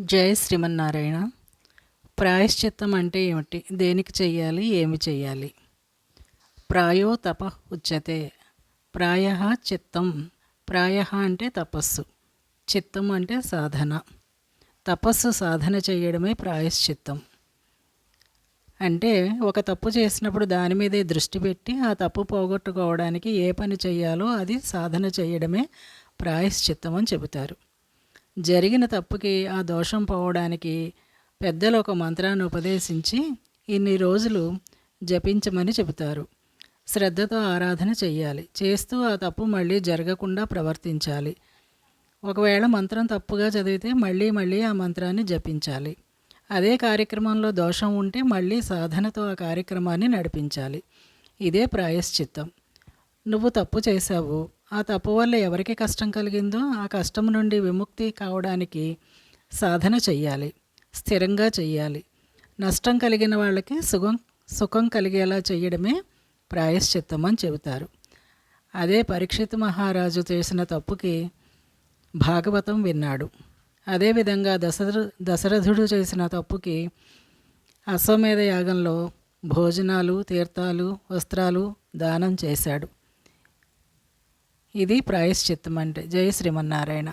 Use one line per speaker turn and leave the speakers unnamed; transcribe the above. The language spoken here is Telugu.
జయ శ్రీమన్నారాయణ. ప్రాయశ్చిత్తం అంటే ఏమిటి? దేనికి చెయ్యాలి? ఏమి చెయ్యాలి? ప్రాయో తప ఉచ్యతే. ప్రాయ చిత్తం. ప్రాయ అంటే తపస్సు. చిత్తం అంటే సాధన. తపస్సు సాధన చేయడమే ప్రాయశ్చిత్తం. అంటే ఒక తప్పు చేసినప్పుడు దాని మీదే దృష్టి పెట్టి ఆ తప్పు పోగొట్టుకోవడానికి ఏ పని చేయాలో అది సాధన చేయడమే ప్రాయశ్చిత్తం అని చెబుతారు. జరిగిన తప్పుకి ఆ దోషం పోవడానికి పెద్దలు ఒక మంత్రాన్ని ఉపదేశించి ఇన్ని రోజులు జపించమని చెబుతారు. శ్రద్ధతో ఆరాధన చేయాలి చేస్తూ ఆ తప్పు మళ్ళీ జరగకుండా ప్రవర్తించాలి. ఒకవేళ మంత్రం తప్పుగా చదివితే మళ్ళీ మళ్ళీ ఆ మంత్రాన్ని జపించాలి. అదే కార్యక్రమంలో దోషం ఉంటే మళ్ళీ సాధనతో ఆ కార్యక్రమాన్ని నడిపించాలి. ఇదే ప్రాయశ్చిత్తం. నువ్వు తప్పు చేశావు. ఆ తప్పు వల్ల ఎవరికి కష్టం కలిగిందో ఆ కష్టం నుండి విముక్తి కావడానికి సాధన చెయ్యాలి స్థిరంగా చెయ్యాలి. నష్టం కలిగిన వాళ్ళకి సుఖం సుఖం కలిగేలా చేయడమే ప్రాయశ్చిత్తం అని చెబుతారు. అదే పరీక్షిత్ మహారాజు చేసిన తప్పుకి భాగవతం విన్నాడు. అదేవిధంగా దశర దశరథుడు చేసిన తప్పుకి అశ్వమేధ యాగంలో భోజనాలు తీర్థాలు వస్త్రాలు దానం చేశాడు. ఇది ప్రాయశ్చిత్తం అంటే జై శ్రీమన్నారాయణ.